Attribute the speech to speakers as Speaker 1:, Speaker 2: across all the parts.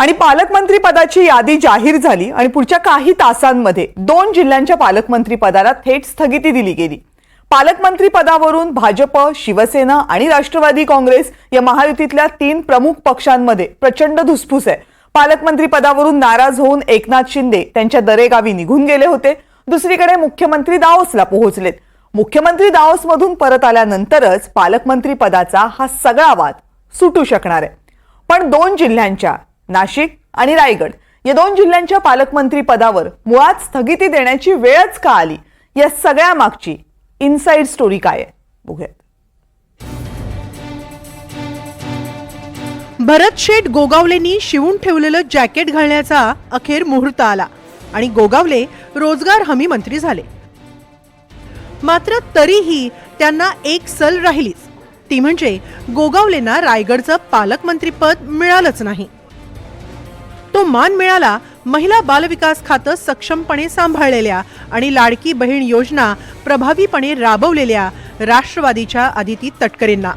Speaker 1: आणि पालकमंत्री पदाची यादी जाहीर झाली आणि पुढच्या काही तासांमध्ये दोन जिल्ह्यांच्या पालकमंत्री पदाला थेट स्थगिती दिली गेली. पालकमंत्री पदावरून भाजप शिवसेना आणि राष्ट्रवादी काँग्रेस या महायुतीतल्या तीन प्रमुख पक्षांमध्ये प्रचंड धुसफूस आहे. पालकमंत्री पदावरून नाराज होऊन एकनाथ शिंदे त्यांच्या दरेगावी निघून गेले होते. दुसरीकडे मुख्यमंत्री दाओसला पोहोचलेत. मुख्यमंत्री दाओसमधून परत आल्यानंतरच पालकमंत्री पदाचा हा सगळा वाद सुटू शकणार आहे. पण दोन जिल्ह्यांच्या नाशिक आणि रायगड या दोन जिल्ह्यांच्या पालकमंत्री पदावर मुळात स्थगिती देण्याची वेळच का आली? या सगळ्या मागची इनसाइड स्टोरी काय आहे? बघूयात.
Speaker 2: भरत शेठ गोगावलेनी शिवून ठेवलेलं जॅकेट घालण्याचा अखेर मुहूर्त आला आणि गोगावले रोजगार हमी मंत्री झाले. मात्र तरीही त्यांना एक सल राहिलीच. ती म्हणजे गोगावलेंना रायगडचं पालकमंत्रीपद मिळालंच नाही. तो मान मिळाला महिला बालविकास खातं सक्षमपणे सांभाळलेल्या आणि लाडकी बहीण योजना प्रभावीपणे राबवलेल्या राष्ट्रवादीच्या आदिती तटकरेंना.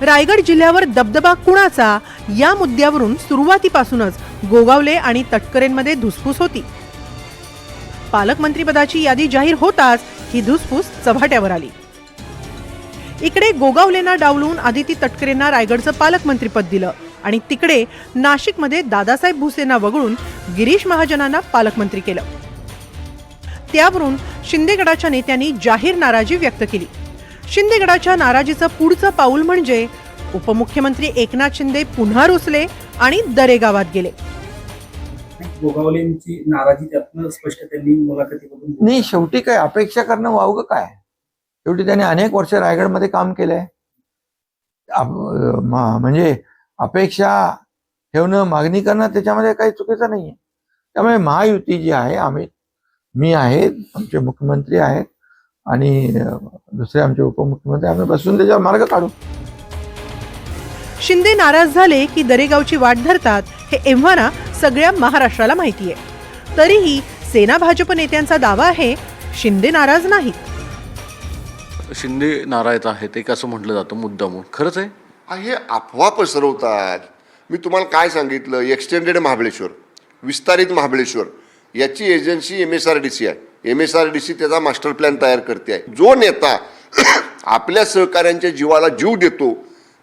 Speaker 2: रायगड जिल्ह्यावर दबदबा कुणाचा? या मुद्द्यावरून सुरुवातीपासूनच गोगावले आणि तटकरेंमध्ये धुसफूस होती. पालकमंत्रीपदाची यादी जाहीर होताच ही धुसफूस चव्हाट्यावर आली. इकडे गोगावलेंना डावलून आदिती तटकरेंना रायगडचं पालकमंत्रीपद दिलं. आणि तिकडे नाशिकमध्ये दादासाहेब भुसेंना वगळून गिरीश महाजनांना पालकमंत्री केलं. त्यावरून शिंदे गटाच्या नेत्यांनी जाहीर नाराजी व्यक्त केली. शिंदे गटाच्या नाराजीचं पुढचं पाऊल म्हणजे उपमुख्यमंत्री एकनाथ शिंदे पुन्हा रुसले आणि दरेगावात गेले.
Speaker 3: गोगावलेंची नाराजी त्यातनं स्पष्ट त्यांनी मुलाखतीमधून
Speaker 4: नाही शेवटी काय अपेक्षा करणं वावगं काय? शेवटी त्याने अनेक वर्ष रायगडमध्ये काम केलंय. म्हणजे अपेक्षा ठेवणं मागणी करणं त्याच्यामध्ये काही चुकीचं नाहीये. त्यामुळे महायुती जी आहे आम्ही मी आहे आमचे मुख्यमंत्री आहेत आणि दुसरे आमचे उपमुख्यमंत्री आम्ही बसून त्याच्यावर मार्ग काढू.
Speaker 2: शिंदे नाराज झाले की दरेगावची वाट धरतात हे एव्हाना सगळ्या महाराष्ट्राला माहिती आहे तरीही सेना भाजप नेत्यांचा दावा आहे शिंदे नाराज नाहीत.
Speaker 5: शिंदे नारायत आहेत एक असं म्हटलं जातं मुद्दामून. खरंच आहे?
Speaker 6: हा, हे अफवा पसरवतात. मी तुम्हाला काय सांगितलं? एक्सटेंडेड महाबळेश्वर. विस्तारित महाबळेश्वर. याची agency M S R D C आहे. M S R D C त्याचा मास्टर प्लॅन तयार करते आहे. जो नेता आपल्या सहकाऱ्यांच्या जीवाला जीव देतो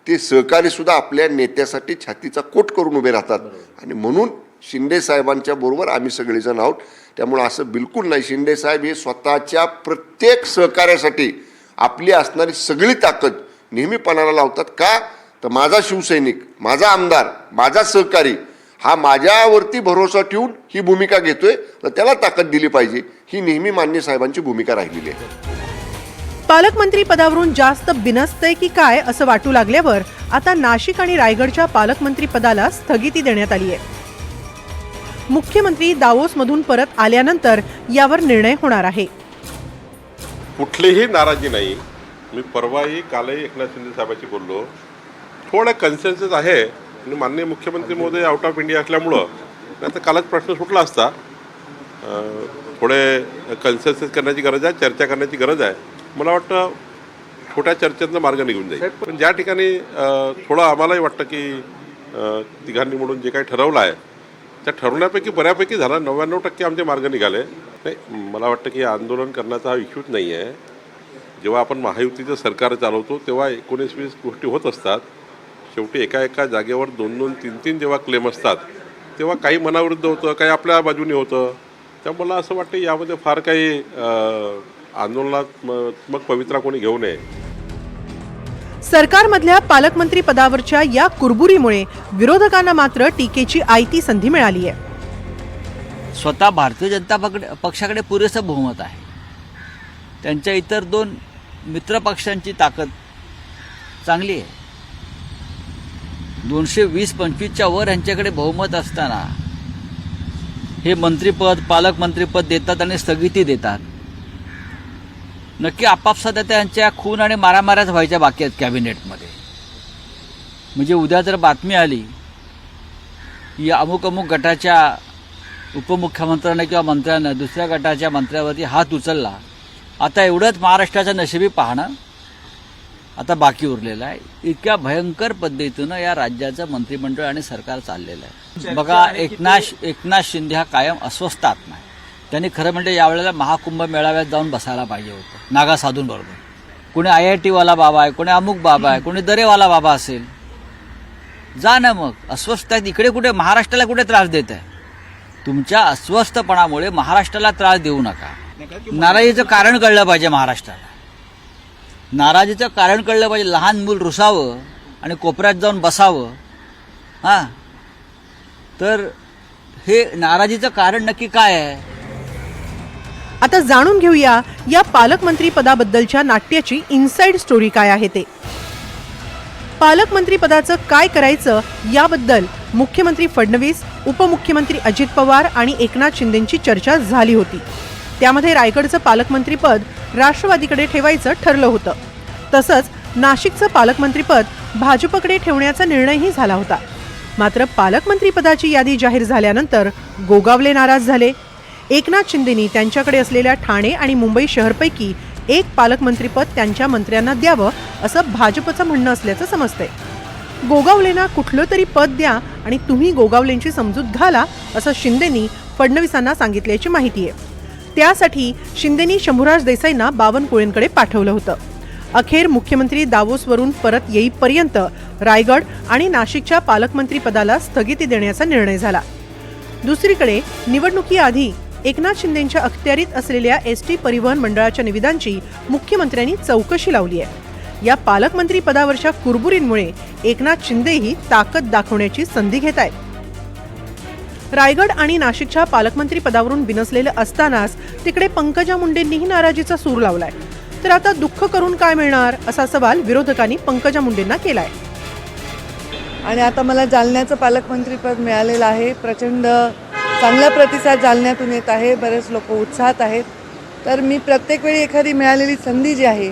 Speaker 6: ते सहकारी सुद्धा आपल्या नेत्यासाठी छातीचा कोट करून उभे राहतात. आणि म्हणून शिंदे साहेबांच्या बरोबर आम्ही सगळेजण आहोत. त्यामुळं असं बिलकुल नाही. शिंदे साहेब हे स्वतःच्या प्रत्येक सहकार्यासाठी आपली असणारी सगळी ताकद नेहमीपणाला लावतात का? तर माझा शिवसैनिक माझा आमदार माझा सहकारी हा माझ्यावरती भरोसा ठेवून ही भूमिका घेतोय तर त्याला ताकद दिली पाहिजे. ही नेहमी मान्य साहेबांची भूमिका राहिलेली आहे.
Speaker 2: पालकमंत्री पदावरून जास्त बिनसतंय की काय असं वाटू लागल्यावर आता नाशिक आणि रायगडच्या पालकमंत्री पदाला स्थगिती देण्यात आली आहे. मुख्यमंत्री दावोस मधून परत आल्यानंतर यावर निर्णय होणार आहे.
Speaker 7: कुठलीही नाराजी नाही. मी परवाही कालही एकनाथ शिंदे साहेबांशी बोललो. थोडं कन्सेन्सेस आहे. आणि माननीय मुख्यमंत्री महोदय आउट ऑफ इंडिया असल्यामुळं. नाही तर कालच प्रश्न सुटला असता. थोडे कन्सेन्सेस करण्याची गरज आहे चर्चा करण्याची गरज आहे. मला वाटतं छोट्या चर्चेतनं मार्ग निघून जाईल. पण ज्या ठिकाणी थोडं आम्हालाही वाटतं की तिघांनी म्हणून जे काही ठरवलं आहे त्या ठरवण्यापैकी बऱ्यापैकी झालं. नव्याण्णव टक्के आमचे मार्ग निघाले. नाही मला वाटतं की आंदोलन करण्याचा हा इश्यूच नाही आहे जेव्हा आपण महायुतीचं सरकार चालवतो तेव्हा एकोणीस वीस गोष्टी होत असतात. शेवटी एका एका जागेवर दोन दोन तीन तीन जेव्हा क्लेम असतात तेव्हा काही मनाविरुद्ध होतं काही आपल्या बाजूने होतं. त्यामुळे मला असं वाटतं यामध्ये फार काही आंदोलनात्मक पवित्रा कोणी घेऊ नये.
Speaker 2: सरकारमधल्या पालकमंत्री पदावरच्या या कुरबुरीमुळे विरोधकांना मात्र टीकेची आयती संधी मिळाली आहे.
Speaker 8: स्वतः भारतीय जनता पकड पक्षाकडे पुरेसं बहुमत आहे. त्यांच्या इतर दोन मित्रपक्षांची ताकद चांगली आहे. दोनशे वीस पंचवीसच्या वर यांच्याकडे बहुमत असताना हे मंत्रीपद पालकमंत्रीपद देतात आणि स्थगिती देतात. नक्की आपापसात त्यांच्या खून आणि मारामाऱ्याच व्हायच्या बाकी आहेत कॅबिनेटमध्ये. म्हणजे उद्या जर बातमी आली की अमुक अमुक गटाच्या उपमुख्यमंत्र्यांना किंवा मंत्र्यानं दुसऱ्या गटाच्या मंत्र्यावरती हात उचलला आता एवढंच महाराष्ट्राचं नशिबी पाहणं आता बाकी उरलेला आहे. इतक्या भयंकर पद्धतीनं या राज्याचं मंत्रिमंडळ आणि सरकार चाललेलं आहे. बघा एकनाथ एकनाथ शिंदे हा कायम अस्वस्थात नाही. त्यांनी खरं म्हणजे यावेळेला महाकुंभ मेळाव्यात जाऊन बसायला पाहिजे होतं. नागा साधूंबरोबर कोणी आय आय टीवाला बाबा आहे कोणी अमुक बाबा आहे कोणी दरेवाला बाबा असेल. जा ना मग अस्वस्थ आहेत. इकडे कुठे? महाराष्ट्राला कुठे त्रास देत आहे? तुमच्या अस्वस्थपणामुळे महाराष्ट्राला त्रास देऊ नका. नाराजीचं कारण कळलं पाहिजे महाराष्ट्राला. नाराजीचं कारण कळलं पाहिजे. लहान मूल रुसावं आणि कोपऱ्यात जाऊन बसावं. हां? तर हे नाराजीचं कारण नक्की काय आहे?
Speaker 2: आता जाणून घेऊया या पालकमंत्री पदाबद्दलच्या नाट्याची इनसाइड स्टोरी काय आहे ते. पालकमंत्री पदाचं काय करायचं याबद्दल मुख्यमंत्री फडणवीस उपमुख्यमंत्री अजित पवार आणि एकनाथ शिंदेंची चर्चा झाली होती. त्यामध्ये रायगडचं पालकमंत्रीपद राष्ट्रवादीकडे ठेवायचं ठरलं होतं. तसंच नाशिकचं पालकमंत्रीपद भाजपकडे ठेवण्याचा निर्णयही झाला होता. मात्र पालकमंत्रीपदाची यादी जाहीर झाल्यानंतर गोगावले नाराज झाले. एकनाथ शिंदेनी त्यांच्याकडे असलेल्या ठाणे आणि मुंबई शहरपैकी एक पालकमंत्रीपद त्यांच्या मंत्र्यांना द्यावं असं भाजपचं म्हणणं असल्याचं समजतंय. गोगावलेंना कुठलं तरी पद द्या आणि तुम्ही गोगावलेंची समजूत घाला असं शिंदेनी फडणवीसांना सांगितल्याची माहिती आहे त्यासाठी शिंदेनी शंभूराज देसाईंना बावनकुळेंकडे पाठवलं होतं. अखेर मुख्यमंत्री दावोसवरून परत येईपर्यंत रायगड आणि नाशिकच्या पालकमंत्रीपदाला स्थगिती देण्याचा निर्णय झाला. दुसरीकडे निवडणुकीआधी एकनाथ शिंदेच्या अखत्यारीत असलेल्या एस टी परिवहन मंडळाच्या निविदांची मुख्यमंत्र्यांनी चौकशी लावली आहे. या पालकमंत्री पदावरच्या कुरबुरींमुळे एकनाथ शिंदेही ताकद दाखवण्याची संधी घेत आहेत. रायगड आणि नाशिकच्या पालकमंत्री पदावरून बिनसलेलं असतानाच तिकडे पंकजा मुंडेंनीही नाराजीचा सूर लावलाय. तर आता दुःख करून काय मिळणार असा सवाल विरोधकांनी पंकजा मुंडेंना केलाय.
Speaker 9: आणि आता मला जालन्याचं पालकमंत्रीपद मिळालेलं आहे. प्रचंड चांगला प्रतिसाद जालन्यातून येत आहे. बरेच लोक उत्साहात आहेत. तर मी प्रत्येक वेळी एखादी मिळालेली संधी जी आहे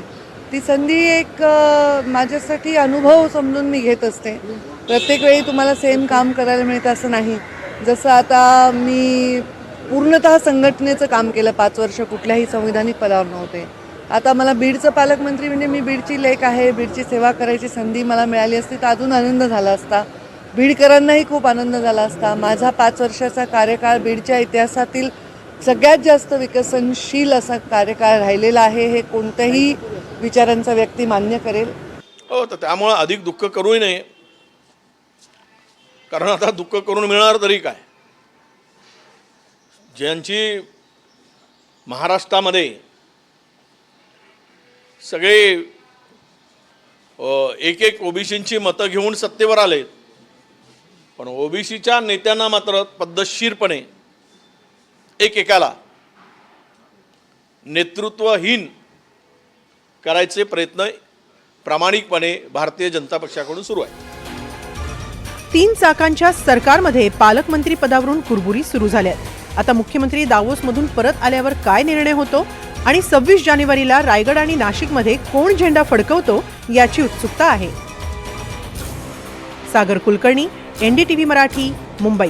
Speaker 9: ती संधी एक माझ्यासाठी अनुभव समजून मी घेत असते. प्रत्येक वेळी तुम्हाला सेम काम करायला मिळतं असं नाही. जसं आता मी पूर्णतः संघटनेचं काम केलं पाच वर्ष कुठल्याही संविधानिक पदावर नव्हते. आता मला बीडचं पालकमंत्री म्हणजे मी बीडची लेख आहे बीडची सेवा करायची संधी मला मिळाली असती तर अजून आनंद झाला असता. बीडकरांनाही खूप आनंद झाला असता. माझा पाच वर्षाचा कार्यकाळ बीडच्या इतिहासातील सगळ्यात जास्त विकसनशील असा कार्यकाळ राहिलेला आहे हे कोणत्याही विचारांचा व्यक्ती मान्य करेल.
Speaker 10: हो तर त्यामुळं अधिक दुःख करूही नये. कारण आता दुःख करून मिळणार तरी काय? ज्यांची महाराष्ट्रामध्ये सगळे एक एक ओबीसींची मतं घेऊन सत्तेवर आले पण ओबीसीच्या नेत्यांना मात्र पद्धतशीरपणे एकेकाला नेतृत्वहीन करायचे प्रयत्न प्रामाणिकपणे भारतीय जनता पक्षाकडून सुरू आहे
Speaker 2: तीन चाकांच्या सरकारमध्ये पालकमंत्री पदावरून कुरबुरी सुरू झाल्यात आता मुख्यमंत्री दावोसमधून परत आल्यावर काय निर्णय होतो आणि सव्वीस जानेवारीला रायगड आणि नाशिकमध्ये कोण झेंडा फडकवतो याची उत्सुकता आहे. सागर कुलकर्णी एनडीटीव्ही मराठी मुंबई.